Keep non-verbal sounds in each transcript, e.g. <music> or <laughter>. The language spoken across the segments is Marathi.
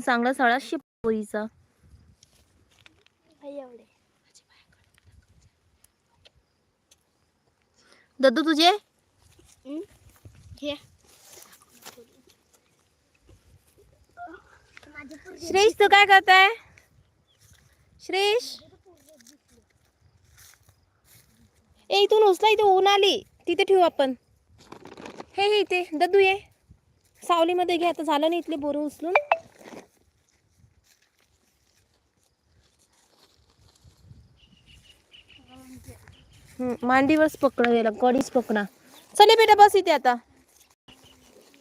चांगला सळा पोळीचा एवढे. दद्दू तुझे? घे. श्रेष तू काय करताय? श्रेष ए इथून उचला इथे ऊन आली. तिथे ठेवू आपण. हे हे इथे. दद्दू ये. सावलीमध्ये घे. आता झालं नाही इथले बोरं उचलून. मांडीवरच पकडा गेला कडीच पकडा. चले बेटा बस इथे आता.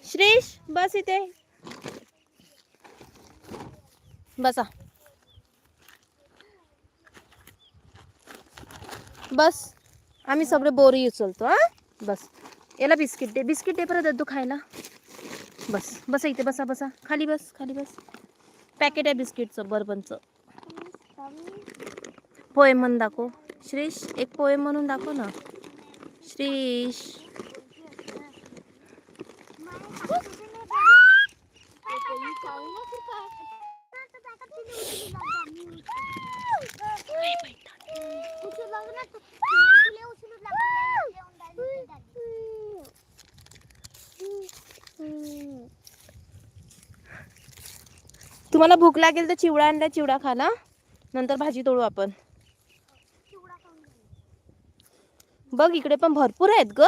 श्रीश बस इथे. बसा. बस. आम्ही सगळे बोरी उचलतो हा? बस. याला बिस्किट दे बिस्किट दे परत दद्दू खायला. बस बसा इथे बसा बसा. खाली बस खाली बस. पॅकेट आहे बिस्किटचं बर्बनचं. पोय मन दाखव. श्रीश एक पोएम म्हणून दाखव ना. श्रीश तुम्हाला भूक लागेल तर चिवडा आणला चिवडा खाला नंतर भाजी तोडू आपण. बघ इकडे पण भरपूर आहेत ग.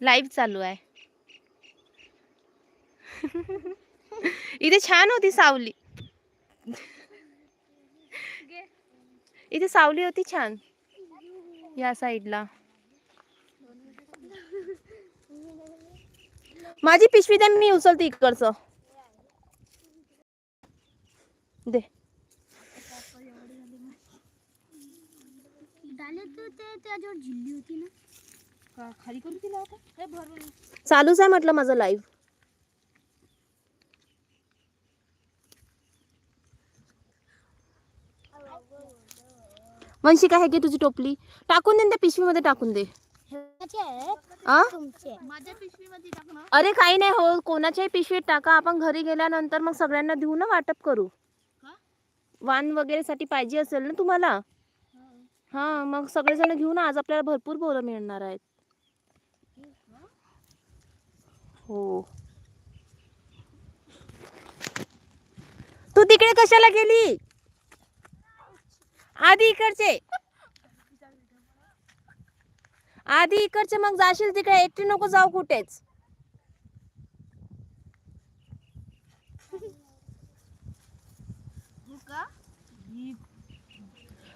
लाईव्ह चालू आहे. इथे छान होती सावली. इथे सावली होती छान. या साईडला माझी पिशवी द्या मी उचलते इकडचं. दे. हे चालूच आहे म्हटलं माझं लाईव्ह वंशिका आहे की तुझी टोपली. टाकून दे ना त्या पिशवीमध्ये टाकून दे. आ? तुमचे. माझ्या पिशवीमध्ये टाक ना. अरे काही नाही हो कोणाच्याही पिशवीत टाका. आपण घरी गेल्यानंतर मग सगळ्यांना देऊ ना वाटप करू. हा? वाण वगैरे साठी पाहिजे असेल ना तुम्हाला? हा. मग सगळेजण घेऊन आज आपल्याला भरपूर बोरं मिळणार आहेत. हो. तू तिकडे कशाला गेली? आधी इकडचे. आधी इकडचे मग जाशील तिकडे एकटी नको जाऊ कुठेच.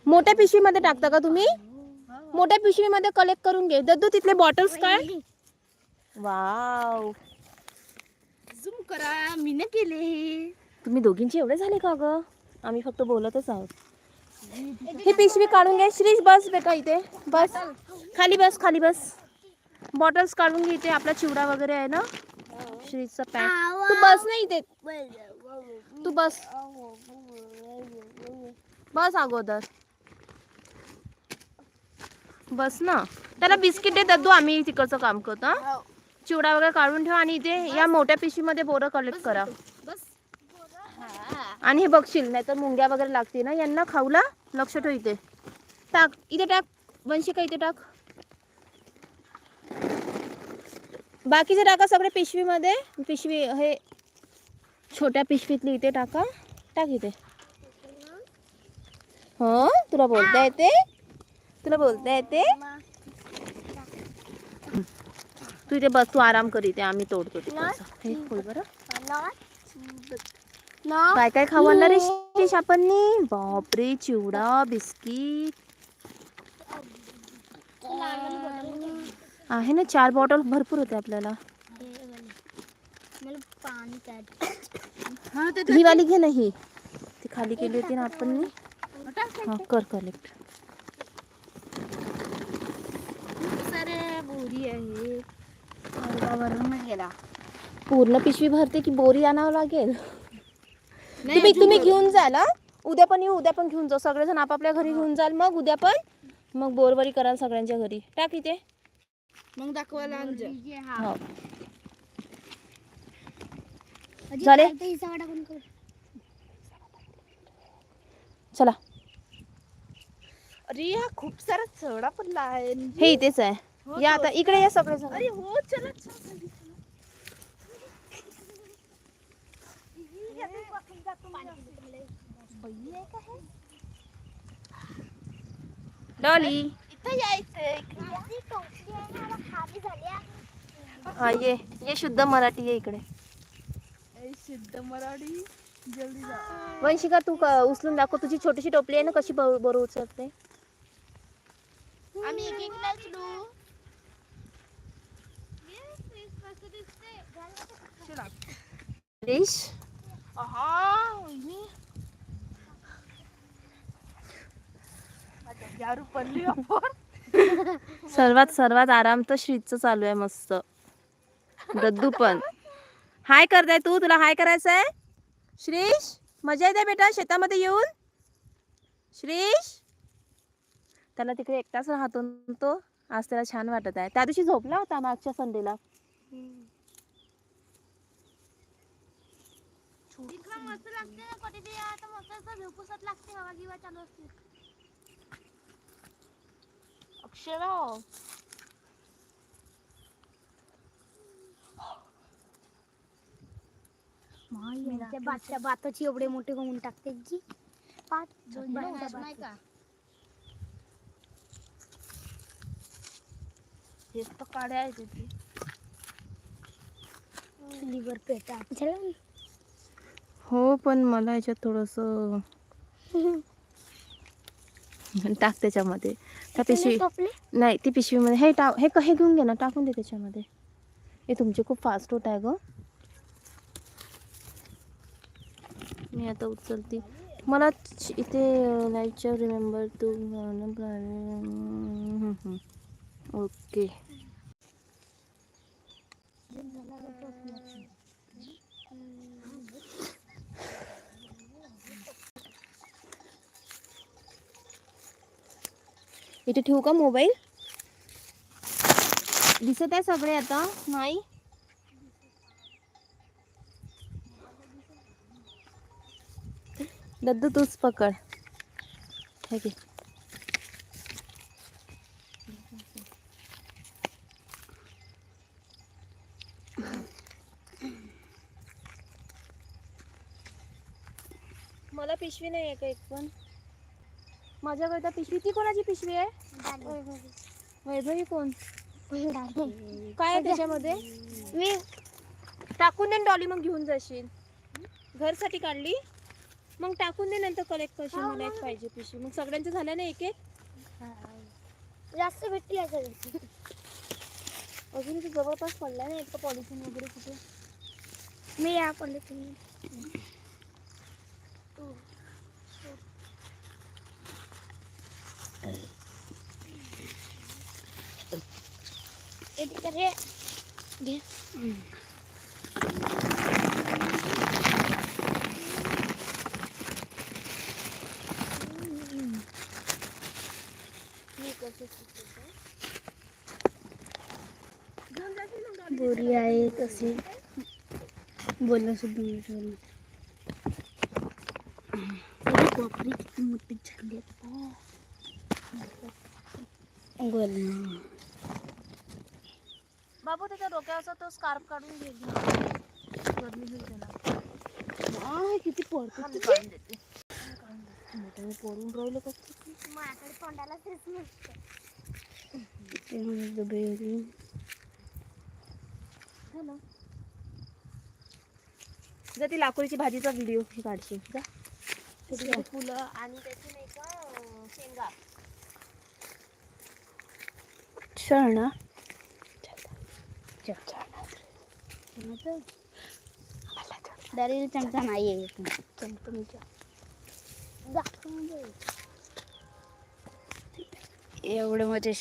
मोठ्या पिशवीमध्ये टाकता का तुम्ही? मोठ्या पिशवीमध्ये कलेक्ट करून घे. दद्दू तिथले बॉटल्स काय? वाव. झूम करा मी न केले. तुम्ही दोघींचे एवढे झाले का ग? आम्ही फक्त बोलतच आहोत. ही पिशवी काढून घे श्रीज बस बेटा इथे. बस. खाली बस खाली बस. बॉटल्स काढून घे इथे. आपला चिवडा वगैरे आहे ना? श्रीजचा पॅक तू बस नाही इथे. तू बस. बस अगोदर. बस ना. त्याला बिस्किट दे दद्दू. आम्ही तिकडचं काम करतो चिवडा वगैरे काढून ठेवा आणि इथे या मोठ्या पिशवीमध्ये बोरं कलेक्ट करा. आणि हे बघशील नाही तर मुंग्या वगैरे लागते ना यांना खाऊला लक्ष ठेव इथे. टाक इथे टाक वंशिका इथे टाक. बाकीचे टाका सगळे पिशवीमध्ये पिशवी हे छोट्या पिशवीतली इथे टाका. टाक इथे. हो तुला बोलता येते? तुला बोलता येते? तू इथे बस तू आराम कर इथे आम्ही तोडतो हे काय काय खाऊ रे शिश आपण बापरे चिवडा बिस्किट. आहे ना चार बॉटल भरपूर होते आपल्याला. ही वाली घे ना ही. ती खाली केली होती ना आपण हा कर कलेक्ट बोरी आहे. पूर्ण पिशवी भरते की बोरी आणावं लागेल? तुम्ही तुम्ही घेऊन जाल हा? उद्या पण येऊ उद्या पण घेऊन जाऊ. सगळेजण आपापल्या घरी घेऊन जाल. मग उद्या पण? मग बोरवरी कराल सगळ्यांच्या घरी. टाक इथे. मग दाखवायला हो. झाले? चला. अरे हा खूप सारा चढा पडला आहे. हे इथेच आहे. या आता इकडे या सगळेजण. अरे हो चला चला. डॉली. हा ये. ये शुद्ध मराठी आहे इकडे. शुद्ध मराठी. जल्दी जा. वंशिका तू क- उचलून दाखव. तुझी छोटीशी टोपली आहे ना कशी ब- बरोबर उचलते? आम्ही एक देश आता दारू पडली आपण सर्वात सर्वात आराम तर श्रीचं चालू आहे मस्त. दद्दू पण. हाय करताय तू? तुला हाय करायचं आहे श्रीश मजा येते बेटा शेतामध्ये येऊन. श्रीश. त्याला तिकडे एकटाच राहतो तो. आज त्याला छान वाटत आहे. त्या दिवशी झोपला होता मागच्या संडेला इथलं मस्त लागते ना कधी ते आता मस्त असं झोपूसात लागते हवा गिवा चालू असते अक्षरा बातच्या बाताची एवढे मोठे करून टाकते जी. पाच दोन नाही का? हेच तर चुलीवर पेटा चला. हो पण मला याच्यात थोडंसं <laughs> टाक त्याच्यामध्ये. त्या पिशवी नाही ती पिशवीमध्ये. हे टाक हे हे घेऊन घे ना टाकून दे त्याच्यामध्ये. हे तुमचे खूप फास्ट होत आहे ग. मी आता उचलते. मला इथे लाईटच्या रिमेंबर टू ओके इथे ठेवू का मोबाईल? दिसत आहे सगळे आता. नाही? दद्दू तूच पकड. ठीक आहे मला पिशवी नाही आहे का एक पण? माझ्याकडे पिशवी? ती कोणाची पिशवी आहे? वैभवी कोण? काय आहे त्याच्यामध्ये? मी टाकून दे डॉली मग घेऊन जाशील. घरसाठी काढली? मग टाकून दे नंतर कलेक्ट करशील. मला एक पाहिजे पिशवी. मग सगळ्यांचं झालं ना एक एक जास्त भेटली अजून जवळपास पडला नाही एक पॉलिथिन वगैरे कुठे? मी या पद्धतीने रे घे बोरी आहे तसे बोलणं सुद्धा नाही झालं. अरे बापरे किती मोठी झाली बोलणं बाबू त्याच्या डोक्यावर तो स्कार्फ काढून घे गरमी होईल त्याला. किती पडतो काढून देते. मोठ्याने पडून राहिलं कसं माझ्याकडे तोंडाला तेच नसतं झालं जर ती लाकोडीची भाजीचा व्हिडिओ काढशील. छोटी छोटी फुलं आणि त्याची नाही का शेंगा. चल ना दरील चमचा नाही आहे चमचा एवढं मध्ये